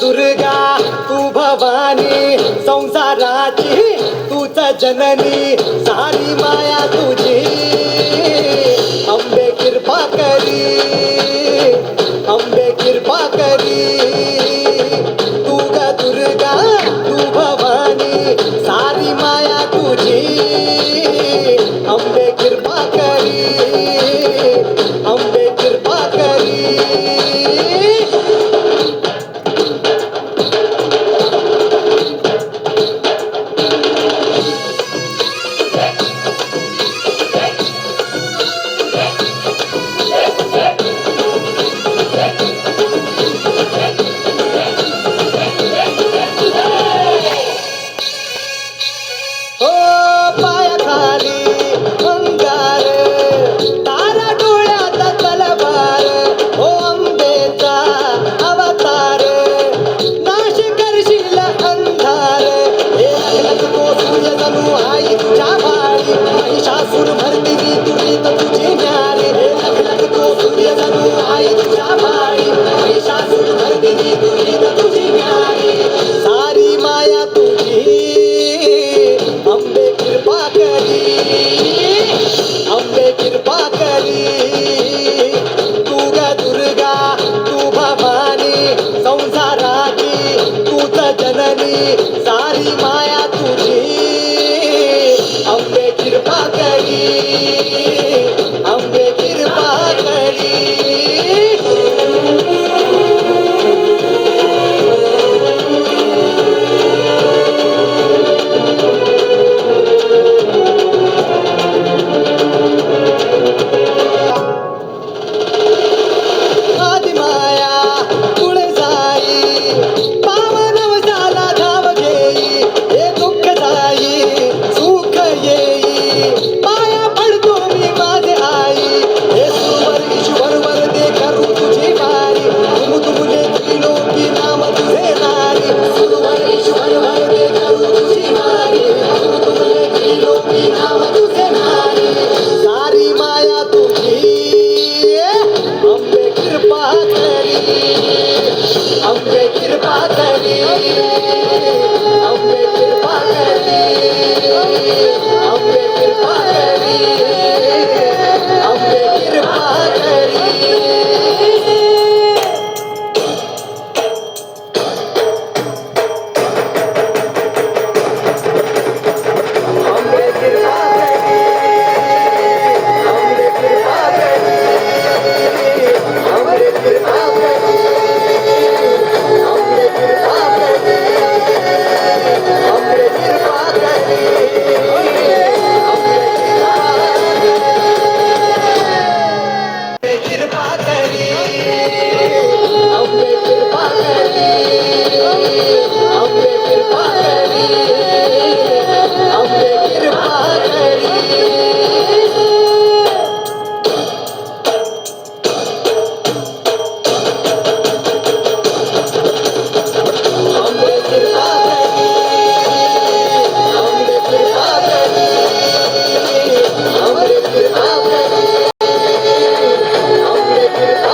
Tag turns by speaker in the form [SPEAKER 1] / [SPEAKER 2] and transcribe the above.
[SPEAKER 1] दुर्गा तू भवानी संसाराची तूच जननी सार माया आई तुझ्या भाळी महिषासूर सारी माया तुझी अंबे कृपा करी अंबे कृपा करी। दुर्गा तू भवानी संसाराची तूच जननी सारी माया तुझी अंबे Okay.